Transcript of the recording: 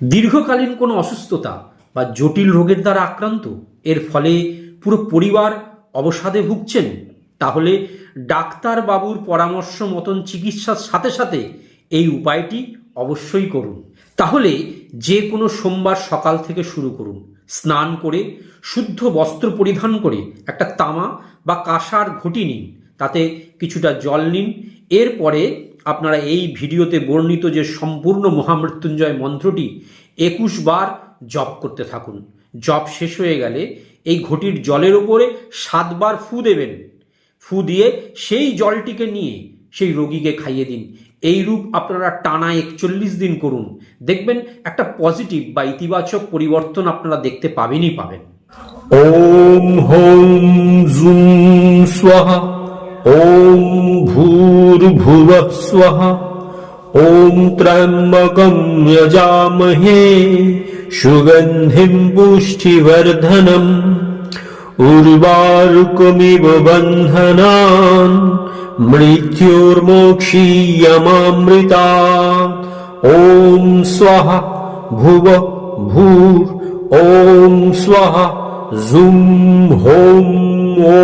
দীর্ঘকালীন কোনো অসুস্থতা বা জটিল রোগের দ্বারা আক্রান্ত, এর ফলে পুরো পরিবার অবসাদে ভুগছেন, তাহলে ডাক্তারবাবুর পরামর্শ মতন চিকিৎসার সাথে সাথে এই উপায়টি অবশ্যই করুন। তাহলে যে কোনো সোমবার সকাল থেকে শুরু করুন। স্নান করে, শুদ্ধ বস্ত্র পরিধান করে একটা তামা বা কাঁসার ঘটি নিন, তাতে কিছুটা জল নিন। এরপরে আপনারা এই ভিডিওতে বর্ণিত যে সম্পূর্ণ মহামৃত্যুঞ্জয় মন্ত্রটি একুশ বার জপ করতে থাকুন। জপ শেষ হয়ে গেলে এই ঘটির জলের ওপরে সাতবার ফু দেবেন। ফু দিয়ে সেই জলটিকে নিয়ে সেই রোগীকে খাইয়ে দিন। এই রূপ আপনারা টানা একচল্লিশ দিন করুন। দেখবেন একটা পজিটিভ বা ইতিবাচক পরিবর্তন আপনারা দেখতে পাবেনই পাবেন। ওম হোম জুম স্বাহা, ওম ভু भूर्भुवः स्वः ॐ त्र्यम्बकं यजामहे सुगन्धिं पुष्टिवर्धनम् उर्वारुकमिव बन्धनान् मृत्योर्मोक्षीयमामृता। ॐ स्वः भुव भूर् ॐ स्वः जुं हों ॐ